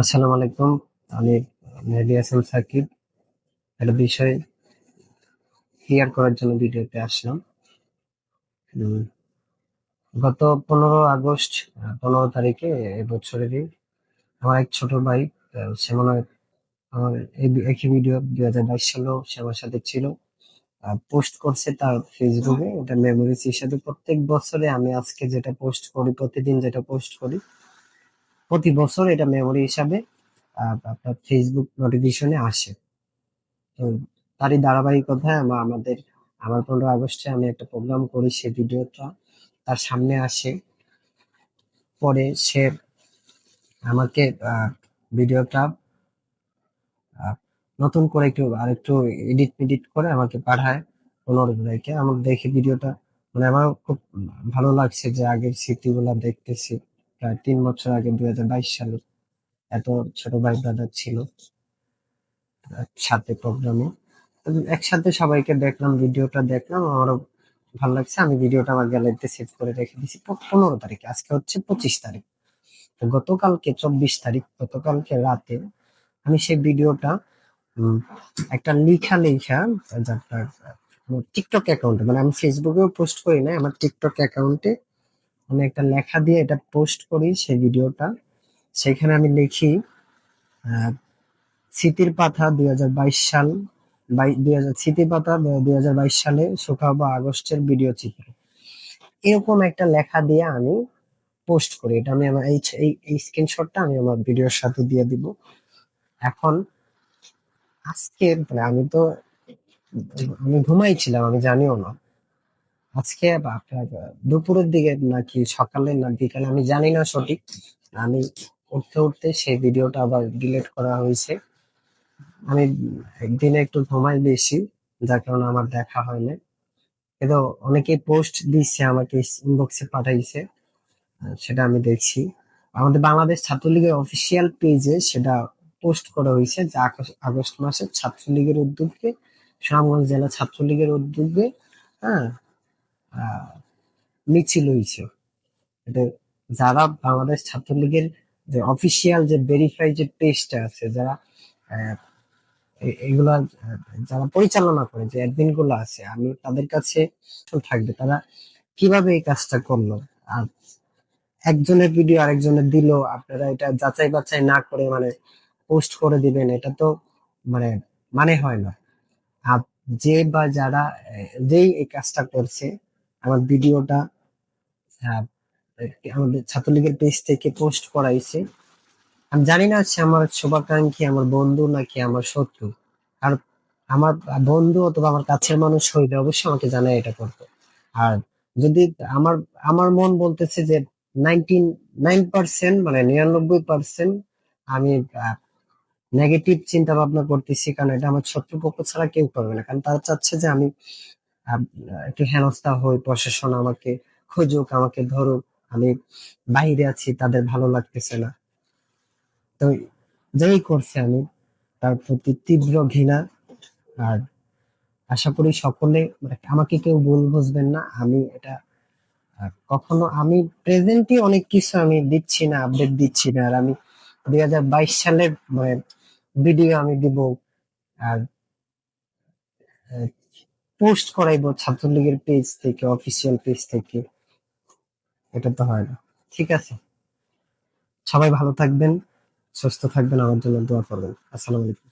আসসালামু আলাইকুম। আমি মেহেদি হাসান সাকিব। একটা বিষয় ক্লিয়ার করার জন্য ভিডিওতে আসলাম। গত পনেরো আগস্ট পনেরো তারিখে এবছরেরই আমার এক ছোট ভাই সে মনে হয় আমার একই ভিডিও দুই হাজার বাইশ সালেও সে সাথে ছিল। পোস্ট করছে তার ফেসবুকে এটা মেমোরিজ হিসেবে প্রত্যেক বছরে আমি আজকে যেটা পোস্ট করি, প্রতিদিন যেটা পোস্ট করি প্রতি বছর এটা মেমোরি হিসাবে আপনার ফেসবুক নোটিফিকেশনে আসে। তো তারই ধারাবাহিকতায় আমরা, আমাদের, আমার পনেরো আগস্টে আমি একটা প্রোগ্রাম করি, সেই ভিডিওটা তার সামনে আসে। পরে সে আমাকে ভিডিওটা নতুন করে একটু আর একটু এডিট মিডিট করে আমাকে পাঠায় পনেরো তারিখে আমার দেখে ভিডিওটা মানে আমার খুব ভালো লাগছে যে আগের স্মৃতিগুলা দেখতেছি। প্রায় তিন বছর আগে দুই হাজার বাইশ সালে এত ছোট ভাই ব্রাদার ছিল সাথে প্রোগ্রামে। একসাথে সবাইকে দেখলাম, ভিডিওটা দেখলাম, আমারও ভালো লাগছে। আমি ভিডিওটা আমার গ্যালারিতে সেভ করে রেখে দিয়েছি পনেরো তারিখে, আজকে হচ্ছে পঁচিশ তারিখ। তো গতকালকে চব্বিশ তারিখ, গতকালকে রাতে আমি সেই ভিডিওটা একটা লিখা লেখা আপনার টিকটক অ্যাকাউন্টে মানে আমি ফেসবুকেও পোস্ট করি না আমার টিকটক অ্যাকাউন্টে আমি একটা লেখা দিয়ে এটা পোস্ট করি সেই ভিডিওটা সেখানে আমি লিখি স্মৃতির পাতা দুই হাজার বাইশ সাল দুই হাজার স্মৃতির পাতা দুই হাজার বাইশ সালে শুকা বা আগস্টের ভিডিও চিত্র। এরকম একটা লেখা দিয়ে আমি পোস্ট করি। এটা আমি আমার এই এই এই স্ক্রিনশটটা আমি আমার ভিডিওর সাথে দিয়ে দিব। এখন আজকে মানে আমি তো আমি ঘুমাইছিলাম আমি জানিও না। আজকে আপনার দুপুরের দিকে নাকি সকালে না বিকালে আমি জানি না সঠিক। আমি উঠতে উঠতে সেই ভিডিওটা আবার ডিলিট করা হয়েছে। আমি একদিনে একটু ঘুমাই বেশি, যার কারণে আমার দেখা হয় না। কিন্তু অনেকে পোস্ট দিচ্ছে, আমাকে ইনবক্সে পাঠাইছে সেটা আমি দেখছি। আমাদের বাংলাদেশ ছাত্রলীগের অফিসিয়াল পেজে সেটা পোস্ট করা হয়েছে যে আগস্ট মাসে ছাত্রলীগের উদ্যোগে সুনামগঞ্জ জেলা ছাত্রলীগের উদ্যোগে হ্যাঁ মিছিল হয়েছে। এটা যারা বাংলাদেশ ছাত্রলীগের যে অফিসিয়াল যে ভেরিফাই যে পেজটা আছে, যারা এগুলা যারা পরিচালনা করে, যে অ্যাডমিনগুলো আছে, আমি তাদের কাছে থাকবে, তারা কীভাবে এই কাজটা করল? আর একজনের ভিডিও আরেকজনের দিল, আপনারা এটা যাচাই বাছাই না করে মানে পোস্ট করে দিবেন, এটা তো মানে মানে হয় না। আর যে বা যারা যেই এই কাজটা করছে আমার ভিডিওটা আমাদের ছাত্রলীগের পেজ থেকে পোস্ট করাইছে। আমি জানি না সে আমার শুভাকাঙ্ক্ষী, আমার বন্ধু নাকি আমার শত্রু। আর আমার বন্ধু অথবা আমার কাছের মানুষ হইলে অবশ্যই আমাকে জানায় এটা করতো। আর যদি আমার আমার মন বলতেছে যে নাইনটি নাইন পার্সেন্ট মানে নিরানব্বই পার্সেন্ট আমি নেগেটিভ চিন্তা ভাবনা করতেছি, কারণ এটা আমার শত্রুপক্ষ ছাড়া কেউ করবে না। কারণ তারা চাচ্ছে যে আমি একটু হেনস্থা হই, প্রশাসন আমাকে খুঁজুক, আমাকে ধরুক, আমি বাইরে আছি, তাদের ভালো লাগতেছে না। তো যাই করছে আমি, তার প্রতি তীব্র ঘৃণা, আর আশা করি সকলে মানে আমাকে কেউ ভুল বুঝবেন না, আমি এটা কখনো আমি প্রেজেন্টই অনেক কিছু আমি দিচ্ছি না আপডেট দিচ্ছি না, আর আমি দুই হাজার বাইশ সালের মানে ভিডিও আমি দিব, আর পোস্ট করাইবো ছাত্রলীগের পেজ থেকে অফিসিয়াল পেজ থেকে। এটা তো হয় না। ঠিক আছে। সবাই ভালো থাকবেন, সুস্থ থাকবেন, আমার জন্য দোয়া করবেন। আসসালামু আলাইকুম।